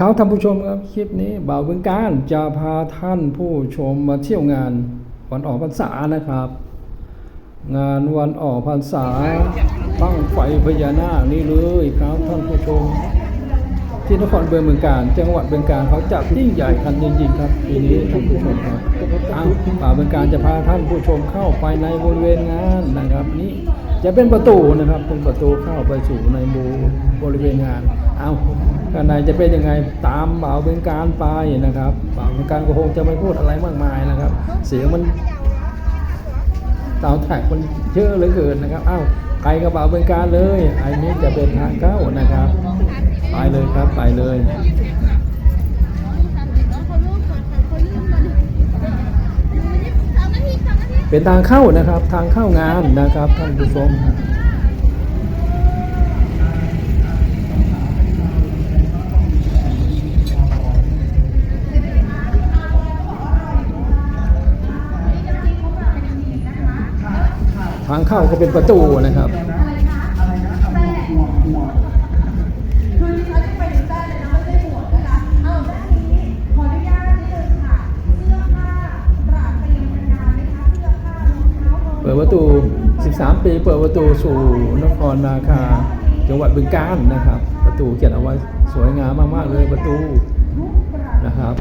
ครับท่านผู้ชมครับคลิปนี้บ่าวบึงการจะพาท่านผู้ชมมาเที่ยวงานวันออกพรรษานะครับ งานวันออกพรรษาตั้งไฟพญานาคนี่เลยครับท่านผู้ชม ที่นครเบืองเมืองการจังหวัดเบืองการเขาจัดยิ่งใหญ่กันจริงๆครับปีนี้ท่านผู้ชมครับอ้าวป่าวเบืองการจะพาท่านผู้ชมเข้าไปในบริเวณงานนะครับนี่จะเป็นประตูนะครับเป็นประตูเข้าไปสู่ในบูบริเวณงานเอา ข้างในจะเป็นยังไงตามบ่าวเบืองการไปนะครับบ่าวเบืองการก็คงจะไม่พูดอะไรมากมายนะครับ เสียงมันเตาแท็กมันเยอะเหลือเกินนะครับอ้าวไปกระเป๋าเป็นการเลยไอ้นี้จะเป็นทางเข้านะครับ ไปเลยครับไปเลยเป็นทางเข้านะครับทางเข้างานนะครับท่านผู้ชม ทางเข้าก็เป็นประตูนะครับเลยนะไม่ได้หมวดนะคะเอาด้านนี้ขออนุญาตนิดนึงค่ะเสื้อผ้าตราเตรียมงานนะคะเสื้อผ้ารองเท้าเปิดประตู 13 ปี เปิดประตูสู่นครนาคา จังหวัดบึงกาฬนะครับ ประตูเขียนเอาไว้สวยงามมาก ๆ เลยประตูนะครับ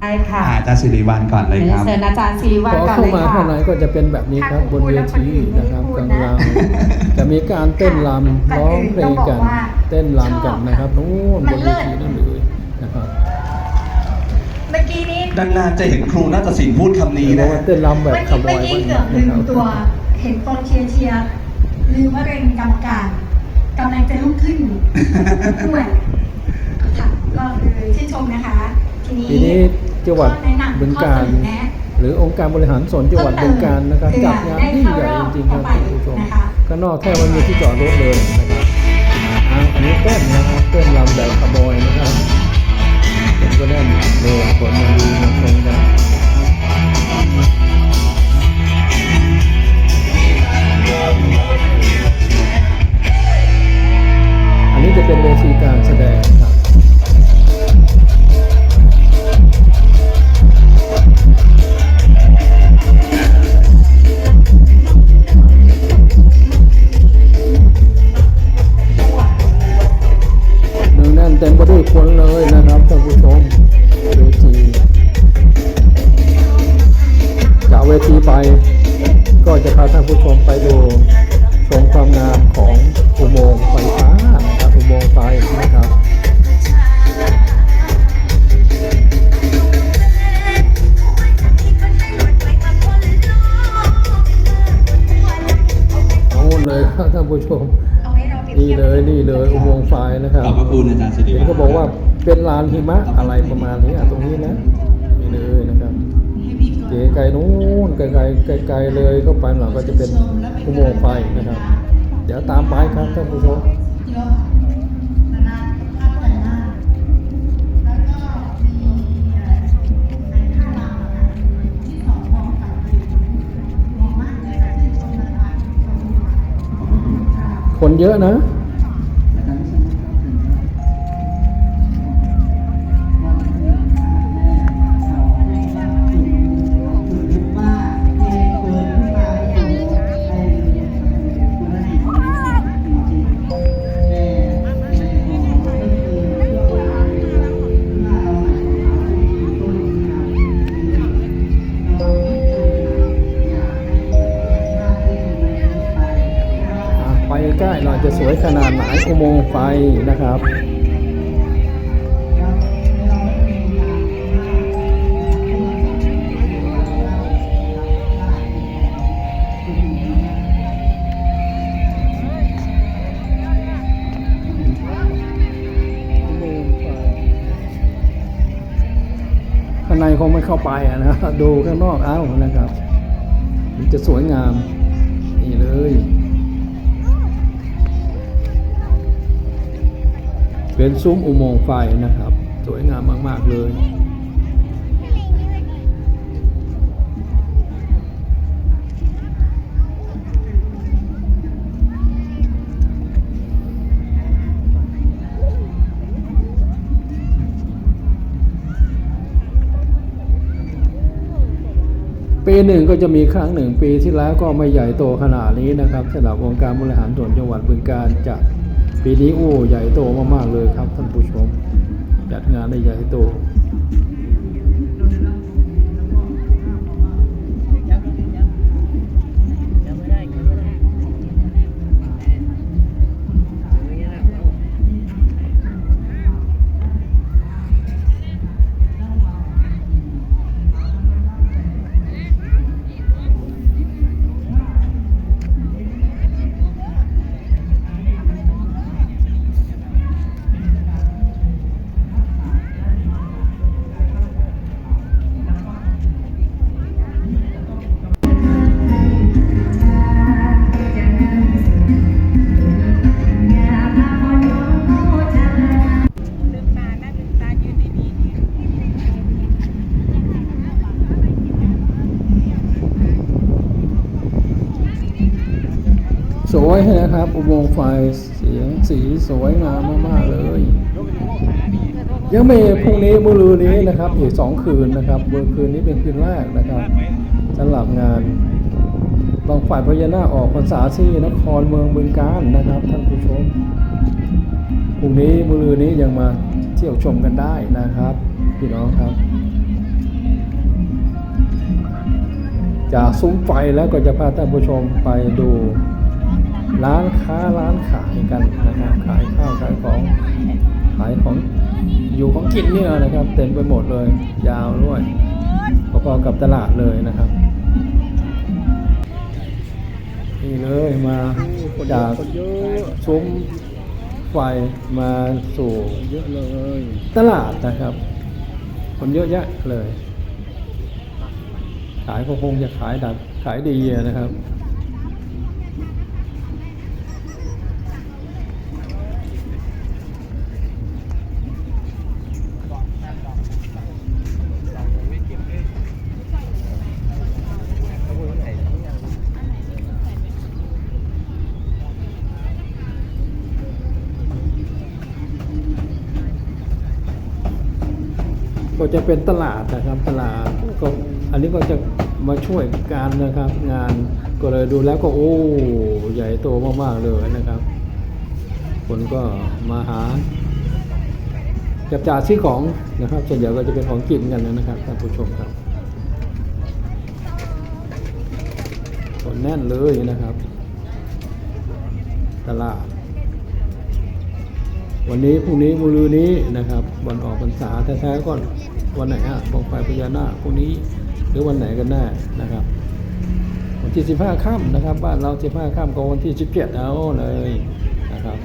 เตรียมใช่ค่ะอาจารย์สิริวัลก่อนเลยครับเชิญอาจารย์ศรีวัพนอก่อนเข้าเลยมาค่ะข้างในก็จะเป็นแบบนี้ครับบนเวทีนะครับกำลังจะมีการเต้นรำร้องเพลงกันเต้นรำกันนะครับนู่นบนเวทีนั่นเลยนะครับเมื่อกี้นี้นานๆจะเห็นครูนาฏศิลป์พูดคำนี้เรียนะกว่าเต้นรำแบบเมื่อขกี้บเมื่ออยกี้บ้างเกือบลืนะคมรับตัว เห็นตอนเชียร์เชียร์ลืมว่าเป็นกรรมการกำลังจะลุกขึ้นด้วยค่ะก็คือชื่นชมนะคะ ทีนี้ปีนี้ จังหวัดข้อแนะนำบึงกาฬข้อเสนอแนะหรือองค์การบริหารส่วนจังหวัดบึงกาฬนะครับจัดงานยิ่งใหญ่จริงๆครับท่านผู้ชมข้างนอกแทบไม่มีที่จอดรถเลยนะครับอ่าอันนี้เต้นนะครับเต้นรำแบบขบอยนะครับผมก็แน่นเลยคนมาดูมาช ก็จะพาท่านผู้ชมไปดูชมความงามของอุโมงค์ไฟฟ้านะครับอุโมงค์ไฟนะครับโอ้เลยครับท่านผู้ชมเอาให้เราเปรียบนี่เทียบเลยนี่เลยอุโมงค์ไฟนะครับขอบพระคุณอาจารย์สิริวัลเห็นเขาบอกว่าเป็นลานหิมะอะไรประมาณนี้อะตรงนี้นะนี่เลยนะครับ เก๋ไกลนู้นไกลไกลไกลๆเลยเข้าไปหลังก็จะเป็นอุโมงค์ไฟนะครับ เดี๋ยวตามไปครับท่านผู้ชมคนเยอะนะ จะสวยขนาดไหนอุโมงค์ไฟนะครับข้างในคงไม่เข้าไปอะนะดูข้างนอกเอ้านะครับ มันจะสวยงาม เป็นซุ้มอุโมงค์ไฟนะครับ สวยงามมาก ๆ เลยปีหนึ่งก็จะมีครั้งหนึ่งปีที่แล้วก็ไม่ใหญ่โตขนาดนี้นะครับสำหรับองค์การบริหารส่วนจังหวัดบึงการจัด ปีนี้โอ้ใหญ่โตมากๆเลยครับท่านผู้ชม จัดงานได้ใหญ่โต วย นะครับอุโมงค์ไฟเสียงสีสวยงามมากๆเลย ยังมีพรุ่งนี้มื้อลือนี้นะครับอีกสองคืนนะครับเมื่อคืนนี้เป็นคืนแรกนะครับสำหรับงานบางฝ่ายพญานาคออกพรรษาที่นครเมืองบึงกาฬนะครับท่านผู้ชมพรุ่งนี้มื้อลือนี้ยังมาเที่ยวชมกันได้นะครับพี่น้องครับจากซุ้มไฟแล้วก็จะพาท่านผู้ชมไปดู ร้านค้าร้านขายกันนะครับขายข้าวขายของขายของอยู่ของกินเนี่ยนะครับ เต็มไปหมดเลย ยาวด้วยประกอบกับตลาดเลยนะครับนี่เลยมาจากซุ้มไฟมาสู่เยอะเลย ตลาดนะครับ คนเยอะแยะเลย ขายก็คงจะขายดับขายดีนะครับ ก็จะเป็นตลาดนะครับตลาดก็อันนี้ก็จะมาช่วยการนะครับงานก็เลยดูแล้วก็โอ้ใหญ่โตมากๆเลยนะครับ คนก็มาหาจับจ่ายซื้อของนะครับส่วนใหญ่ก็จะเป็นของกินกันนะครับท่านผู้ชมครับคนแน่นเลยนะครับ ตลาด วันนี้พรุ่งนี้มะรืนนี้นะครับ วันออกพรรษาแท้ๆก่อนวันไหนอะบอกไฟพญานาคพรุ่งนี้หรือวันไหนกันแน่นะครับ วันที่ 15ค่ำนะครับ บ้านเรา15ค่ำก็วันที่ 17เอาเลยนะครับ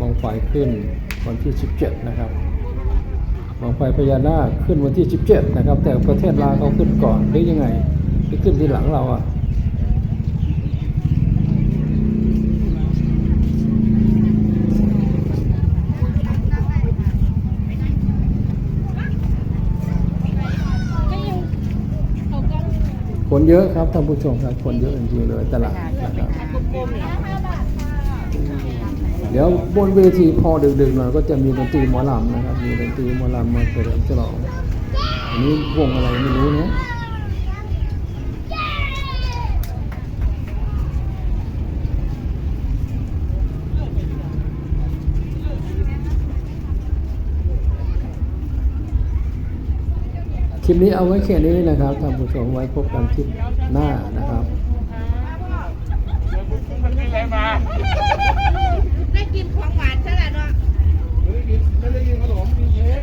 บองไฟขึ้นวันที่ 17 นะครับบองไฟพญานาคขึ้นวันที่ 17 นะครับ แต่ประเทศลาวเขาขึ้นก่อนหรือยังไงหรือขึ้นที่หลังเราอะ เยอะครับท่านผู้ชมครับคนเยอะจริงๆเลยตลาดนะครับเดี๋ยวบนเวทีพอดึกๆหน่อยก็จะมีดนตรีหมอลำนะครับ มีดนตรีหมอลำมาเฉลิมฉลองอันนี้วงอะไรไม่รู้นะ คลิปนี้เอาไว้แค่นี้นะครับท่านผู้ชมไว้พบกันคลิปหน้านะครับได้กินของหวานใช่ไหมเนาะไม่ได้กินไม่ได้กินขนมกินเค้ก